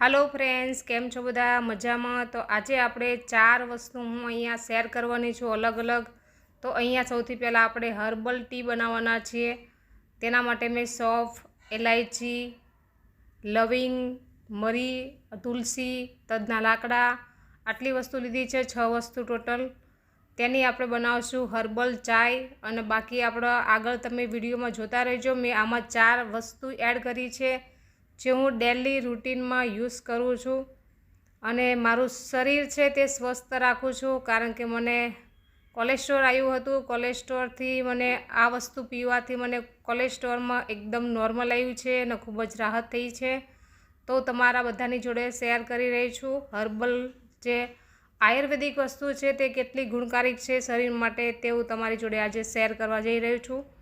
હાલો friends કેમ છો બધા? મજામાં? તો આજે આપણે ચાર વસ્તુ હું અહીંયા શેર કરવાની છું અલગ અલગ. તો અહીંયા સૌથી પહેલાં આપણે હર્બલ ટી બનાવવાના છીએ. તેના માટે મેં સોફ એલાયચી લવિંગ, મરી, તુલસી, તજના લાકડા, આટલી વસ્તુ લીધી છે, છ વસ્તુ ટોટલ તેની આપણે બનાવશું હર્બલ ચાય અને બાકી આપણા આગળ તમે વિડીયોમાં જોતા રહેજો. મેં આમાં ચાર વસ્તુ એડ કરી છે. જે હું ડેલી રૂટીનમાં યુઝ કરું છું અને મારું શરીર છે તે સ્વસ્થ રાખું છું કારણ કે મને કોલેસ્ટ્રોલ આવ્યું હતું. કોલેસ્ટ્રોલથી મને આ વસ્તુ પીવાથી મને કોલેસ્ટ્રોલમાં એકદમ નોર્મલ આવ્યું છે અને ખૂબ જ રાહત થઈ છે. તો તમારા બધાની જોડે શેર કરી રહી છું. હર્બલ જે આયુર્વેદિક વસ્તુ છે તે કેટલી ગુણકારી છે શરીર માટે તે હું તમારી જોડે આજે શેર કરવા જઈ રહ્યો છું.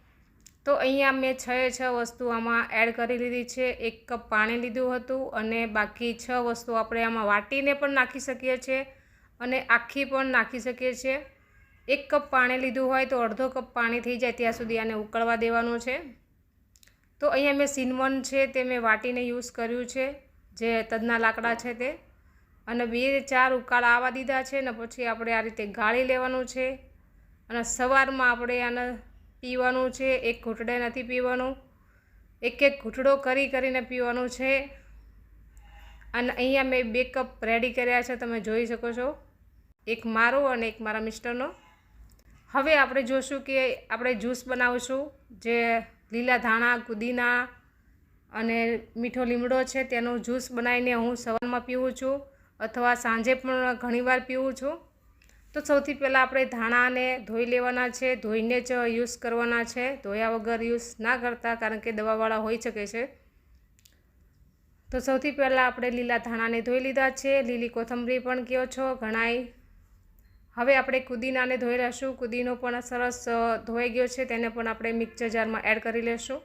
તો અહીંયા મેં છ એ છ વસ્તુ આમાં એડ કરી લીધી છે. એક કપ પાણી લીધું હતું અને બાકી છ વસ્તુ આપણે આમાં વાટીને પણ નાખી શકીએ છીએ અને આખી પણ નાખી શકીએ છીએ. એક કપ પાણી લીધું હોય તો અડધો કપ પાણી થઈ જાય ત્યાં સુધી આને ઉકળવા દેવાનું છે. તો અહીંયા મેં સિનવન છે તે મેં વાટીને યુઝ કર્યું છે, જે તદના લાકડા છે તે. અને બે ચાર ઉકાળા આવવા દીધા છે ને પછી આપણે આ રીતે ગાળી લેવાનું છે. અને સવારમાં આપણે આને પીવાનું છે, એક ઘૂંટડે નથી પીવાનું. એક એક ઘૂંટડો કરી કરીને પીવાનું છે. અને અહીંયા મેં બે કપ રેડી કર્યા છે, તમે જોઈ શકો છો. એક મારો અને એક મારા મિસ્ટરનો. હવે આપણે જોશું કે આપણે જ્યુસ બનાવશું, જે લીલા ધાણા, પુદીના અને મીઠો લીમડો છે, તેનો જ્યુસ બનાવીને હું સવારમાં પીવું છું, અથવા સાંજે પણ ઘણીવાર પીવું છું. તો સૌથી પહેલાં આપણે ધાણાને ધોઈ લેવાના છે. ધોઈને જ યુઝ કરવાના છે. ધોયા વગર યુઝ ના કરતા, કારણ કે દવાવાળા હોઈ શકે છે. તો સૌથી પહેલાં આપણે લીલા ધાણાને ધોઈ લીધા છે. લીલી કોથમરી પણ કહો છો? ઘણાય. હવે આપણે કુદીનાને ધોઈ લઈશું કુદીનો પણ સરસ ધોઈ ગયો છે. તેને પણ આપણે મિક્સર જારમાં એડ કરી લેશું.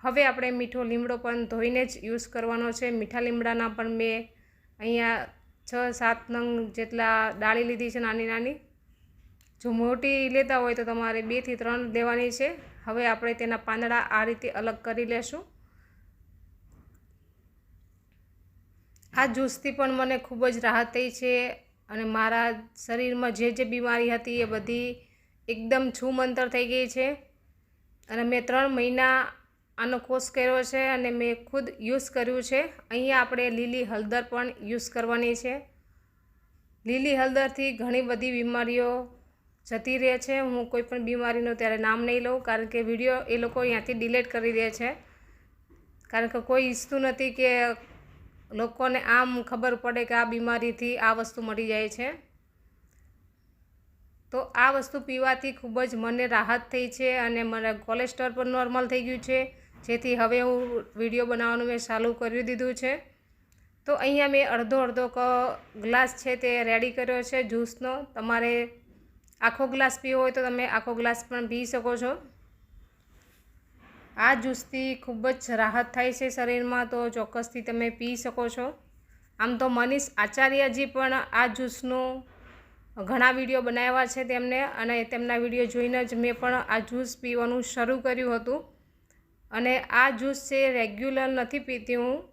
હવે આપણે મીઠો લીમડો પણ ધોઈને જ યુઝ કરવાનો છે. મીઠા લીમડાના પણ મેં અહીંયા છ, સાત નંગ જેટલા ડાળી લીધી છે નાની નાની. જો મોટી લેતા હોય તો તમારે બેથી ત્રણ લેવાની છે. હવે આપણે તેના પાંદડા આ રીતે અલગ કરી લેશું. આ જ્યુસથી પણ મને ખૂબ જ રાહત થઈ છે અને મારા શરીરમાં જે જે બીમારી હતી એ બધી એકદમ છૂમંતર થઈ ગઈ છે. અને મેં ત્રણ મહિના આનો કોર્સ કર્યો છે અને મેં ખુદ યુઝ કર્યું છે. અહીંયા આપણે લીલી હળદર પણ યુઝ કરવાની છે. લીલી હળદરથી ઘણી બધી બીમારીઓ જતી રહે છે. હું કોઈ પણ બીમારીનું ત્યારે નામ નહીં લઉં, કારણ કે વીડિયો એ લોકો અહીંયાથી ડિલેટ કરી દે છે. કારણ કે કોઈ ઈચ્છતું નથી કે લોકોને આમ ખબર પડે કે આ બીમારીથી આ વસ્તુ મળી જાય છે. તો આ વસ્તુ પીવાથી ખૂબ જ મને રાહત થઈ છે અને મારા કોલેસ્ટ્રોલ પણ નોર્મલ થઈ ગયું છે. જેથી હવે હું વીડિયો બનાવવાનું મેં ચાલુ કરી દીધું છે. તો અહીંયા મેં અડધો અડધો ક ગ્લાસ છે તે રેડી કર્યો છે જ્યુસનો. તમારે આખો ગ્લાસ પીવો હોય તો તમે આખો ગ્લાસ પણ પી શકો છો. આ જ્યુસથી ખૂબ જ રાહત થાય છે શરીરમાં, તો ચોક્કસથી તમે પી શકો છો. આમ તો મનીષ આચાર્યજી પણ આ જ્યુસનું ઘણા વીડિયો બનાવ્યા છે તેમને, અને તેમના વીડિયો જોઈને જ મેં પણ આ જ્યુસ પીવાનું શરૂ કર્યું હતું. અને આ જ્યુસ છે રેગ્યુલર નથી પીતી હું.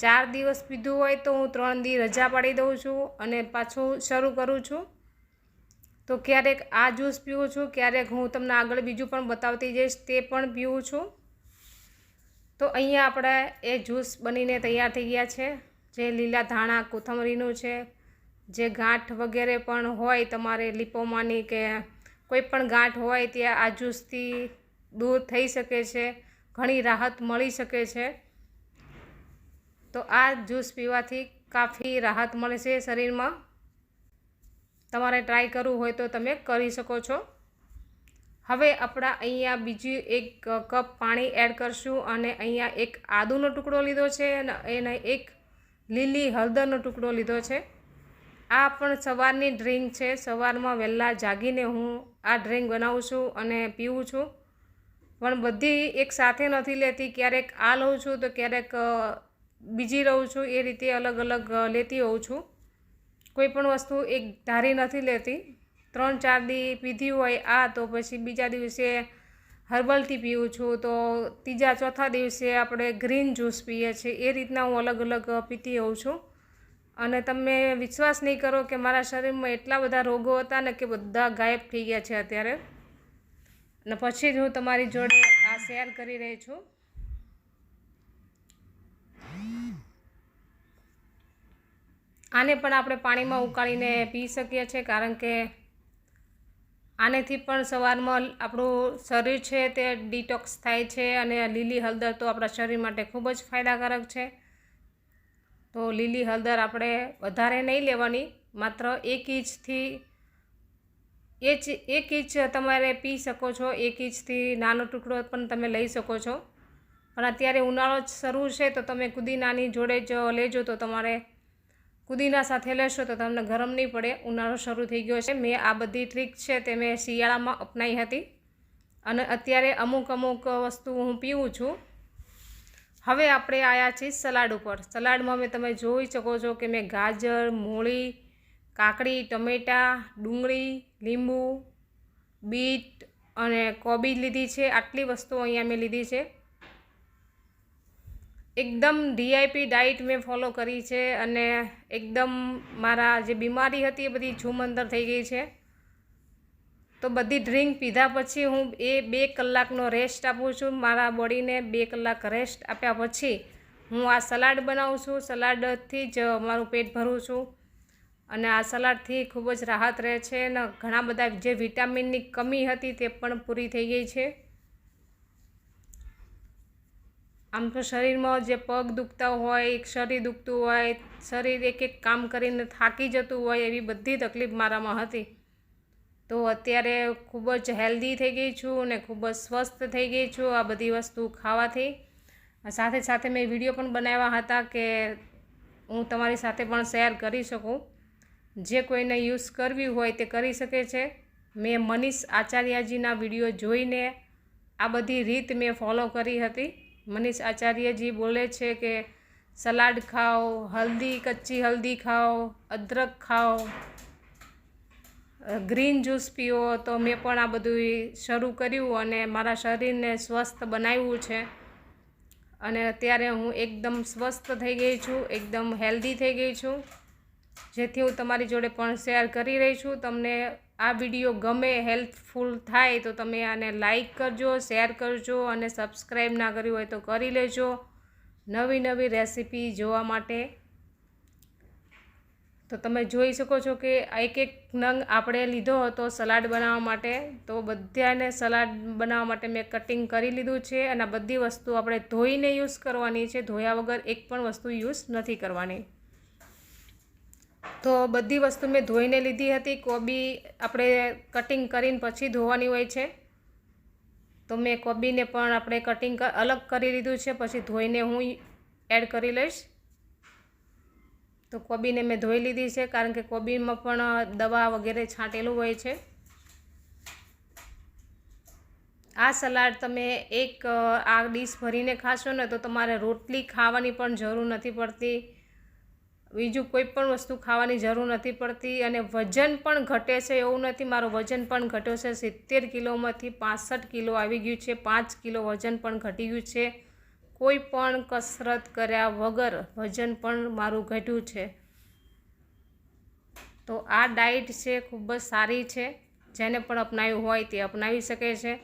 ચાર દિવસ પીધું હોય તો હું ત્રણ દી રજા પાડી દઉં છું અને પાછું શરૂ કરું છું. તો ક્યારેક આ જ્યુસ પીવું છું, ક્યારેક હું તમને આગળ બીજું પણ બતાવતી જઈશ તે પણ પીવું છું. તો અહીંયા આપણે એ જ્યુસ બનીને તૈયાર થઈ ગયા છે. જે લીલા ધાણા, કોથમરીનું છે. જે ગાંઠ વગેરે પણ હોય તમારે લીપોમાની કે કોઈ પણ ગાંઠ હોય ત્યાં આ જ્યુસથી દૂર થઈ શકે છે. ઘણી રાહત મળી શકે છે. તો આ જ્યુસ પીવાથી કાફી રાહત મળે છે શરીરમાં. તમારે ટ્રાય કરવું હોય તો તમે કરી શકો છો. હવે આપણા અહીંયા બીજી એક કપ પાણી એડ કરશું અને અહીંયા એક આદુનો ટુકડો લીધો છે અને એને એક લીલી હળદરનો ટુકડો લીધો છે. આ પણ સવારની ડ્રિંક છે. સવારમાં વહેલા જાગીને હું આ ડ્રિંક બનાવું છું અને પીવું છું. પણ બધી એક સાથે નથી લેતી. ક્યારેક આ લઉં છું તો ક્યારેક બીજી રહું છું. એ રીતે અલગ અલગ લેતી હોઉં છું. કોઈ પણ વસ્તુ એક ધારી નથી લેતી. ત્રણ, ચાર દી પીધી હોય આ તો પછી બીજા દિવસે હર્બલ ટી પીવું છું. તો ત્રીજા, ચોથા દિવસે આપણે ગ્રીન જ્યુસ પીએ છીએ. એ રીતના હું અલગ અલગ પીતી હોઉં છું. અને તમે વિશ્વાસ નહીં કરો કે મારા શરીરમાં એટલા બધા રોગો હતા ને કે બધા ગાયબ થઈ ગયા છે અત્યારે. અને પછી જ હું તમારી જોડે આ શેર કરી રહી છું. આને પણ આપણે પાણીમાં ઉકાળીને પી શકીએ છીએ, કારણ કે આનેથી પણ સવારમાં આપણું શરીર છે તે ડિટોક્સ થાય છે અને લીલી હળદર તો આપણા શરીર માટે ખૂબ જ ફાયદાકારક છે. તો લીલી હળદર આપણે વધારે નહીં લેવાની, માત્ર એક ઇંચથી એ જ, એક ઇંચ તમારે પી શકો છો, એક ઇંચથી નાનો ટુકડો પણ તમે લઈ શકો છો. પણ અત્યારે ઉનાળો શરૂ છે, તો તમે કુદીનાની જોડે જ લેજો, તો તમારે કુદીના સાથે લેશો, તો તમને ગરમ નહીં પડે. ઉનાળો શરૂ થઈ ગયો છે. મેં આ બધી ટ્રીક છે તે મેં શિયાળામાં અપનાવી હતી. અને અત્યારે અમુક અમુક વસ્તુ હું પીવું છું. હવે આપણે આવ્યા છીએ સલાડ ઉપર. સલાડમાં મેં તમે જોઈ શકો છો કે મેં ગાજર, મૂળી કાકડી, ટમેટાં, ડુંગળી, લીંબુ, બીટ અને કોબી લીધી છે. આટલી વસ્તુઓ અહીંયા મેં લીધી છે. એકદમ ડીઆઈપી ડાયટ મેં ફોલો કરી છે અને એકદમ મારા જે બીમારી હતી એ બધી છૂમંતર થઈ ગઈ છે. તો બધી ડ્રિંક પીધા પછી હું એ બે કલાકનો રેસ્ટ આપું છું. મારા બોડીને બે કલાક રેસ્ટ આપ્યા પછી હું આ સલાડ બનાવું છું. સલાડથી જ મારું પેટ ભરું છું. અને આ સલાડથી ખૂબ જ રાહત રહે છે અને ઘણા બધા જે વિટામિનની કમી હતી તે પણ પૂરી થઈ ગઈ છે. આમ તો શરીરમાં જે પગ દુખતા હોય શરીર દુખતું હોય, શરીર એક એક કામ કરીને થાકી જતું હોય એવી બધી તકલીફ મારામાં હતી. તો અત્યારે ખૂબ જ હેલ્ધી થઈ ગઈ છું અને ખૂબ જ સ્વસ્થ થઈ ગઈ છું આ બધી વસ્તુ ખાવાથી. સાથે સાથે મેં વીડિયો પણ બનાવ્યા હતા કે હું તમારી સાથે પણ શેર કરી શકું. જે કોઈને યુઝ કરવી હોય તે કરી શકે છે. મેં મનીષ આચાર્યજીના વીડિયો જોઈને આ બધી રીત મેં ફોલો કરી હતી. મનીષ આચાર્યજી બોલે છે કે સલાડ ખાઓ, હલ્દી કચ્ચી હલ્દી ખાઓ, અદરક ખાઓ ગ્રીન જ્યુસ પીઓ. તો મેં પણ આ બધું શરૂ કર્યું અને મારા શરીરને સ્વસ્થ બનાવ્યું છે. અને અત્યારે હું એકદમ સ્વસ્થ થઈ ગઈ છું, એકદમ હેલ્ધી થઈ ગઈ છું. જેથી હું તમારી જોડે પણ શેર કરી રહી છું. તમને આ વીડિયો ગમે, હેલ્પફુલ થાય તો તમે આને લાઈક કરજો, શેર કરજો અને સબસ્ક્રાઈબ ના કર્યું હોય તો કરી લેજો. નવી નવી રેસીપી જોવા માટે. તો તમે જોઈ શકો છો કે એક એક નંગ આપણે લીધો હતો સલાડ બનાવવા માટે. તો બધાને સલાડ બનાવવા માટે મેં કટિંગ કરી લીધું છે અને બધી વસ્તુ આપણે ધોઈને યુઝ કરવાની છે. ધોયા વગર એક પણ વસ્તુ યુઝ નથી કરવાની. તો બધી વસ્તુ મેં ધોઈને લીધી હતી. કોબી આપણે કટિંગ કરીને પછી ધોવાની હોય છે. તો મેં કોબીને પણ આપણે કટિંગ અલગ કરી લીધું છે. પછી ધોઈને હું એડ કરી લઈશ. તો કોબીને મેં ધોઈ લીધી છે, કારણ કે કોબીમાં પણ દવા વગેરે છાંટેલું હોય છે. આ સલાડ તમે એક આ ડીશ ભરીને ખાશો ને તો તમારે રોટલી ખાવાની પણ જરૂર નથી પડતી. બીજું કોઈ પણ વસ્તુ ખાવાની જરૂર નથી પડતી અને વજન પણ ઘટે છે, એવું નથી. મારું વજન પણ ઘટ્યો છે, સિત્તેર કિલોમાંથી પાસઠ કિલો આવી ગયું છે, પાંચ કિલો વજન પણ ઘટી ગયું છે. કોઈ પણ કસરત કર્યા વગર વજન પણ મારું ઘટ્યું છે. તો આ ડાયટ છે, ખૂબ જ સારી છે. જેને પણ અપનાવ્યું હોય તે અપનાવી શકે છે.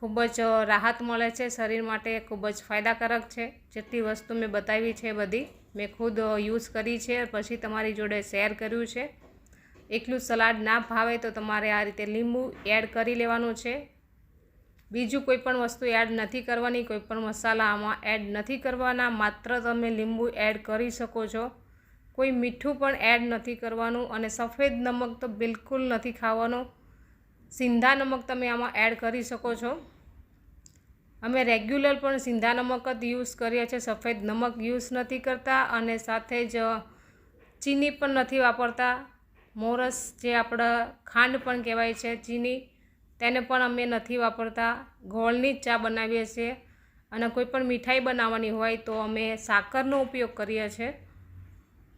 ખૂબ જ રાહત મળે છે, શરીર માટે ખૂબ જ ફાયદાકારક છે. જેટલી વસ્તુ મેં બતાવી છે બધી મેં ખુદ યુઝ કરી છે, પછી તમારી જોડે શેર કર્યું છે. એકલું સલાડ ના ભાવે તો તમારે આ રીતે લીંબુ એડ કરી લેવાનું છે. બીજું કોઈ પણ વસ્તુ એડ નથી કરવાની, કોઈ પણ મસાલા આમાં એડ નથી કરવાના, માત્ર તમે લીંબુ એડ કરી શકો છો. કોઈ મીઠું પણ એડ નથી કરવાનું અને સફેદ નમક તો બિલકુલ નથી ખાવાનું. સિંધા નમક તમે આમાં એડ કરી શકો છો. અમે રેગ્યુલર પણ સિંધા નમક જ યુઝ કરીએ છીએ, સફેદ નમક યુઝ નથી કરતા અને સાથે જ ચીની પણ નથી વાપરતા. મોરસ જે આપણા ખાંડ પણ કહેવાય છે ચીની, તેને પણ અમે નથી વાપરતા. ગોળની જ ચા બનાવીએ છીએ અને કોઈ પણ મીઠાઈ બનાવવાની હોય તો અમે સાકરનો ઉપયોગ કરીએ છીએ.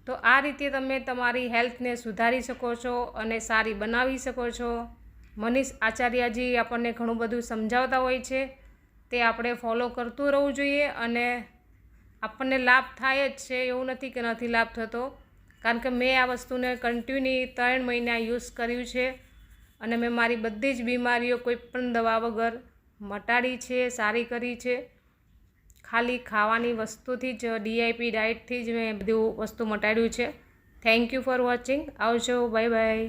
તો આ રીતે તમે તમારી હેલ્થને સુધારી શકો છો અને સારી બનાવી શકો છો. મનીષ આચાર્યજી આપણને ઘણું બધું સમજાવતા હોય છે. તે આપણે ફોલો કરતું રહેવું જોઈએ અને આપણને લાભ થાય જ છે એવું નથી કે નથી લાભ થતો. કારણ કે મેં આ વસ્તુને કન્ટિન્યુ ત્રણ મહિના યુઝ કર્યું છે અને મેં મારી બધી જ બીમારીઓ કોઈ પણ દવા વગર મટાડી છે, સારી કરી છે. ખાલી ખાવાની વસ્તુથી જ ડીઆઈપી ડાયટથી જ મેં બધું વસ્તુ મટાડ્યું છે. થેન્ક યુ ફોર વોચિંગ આવજો. Bye bye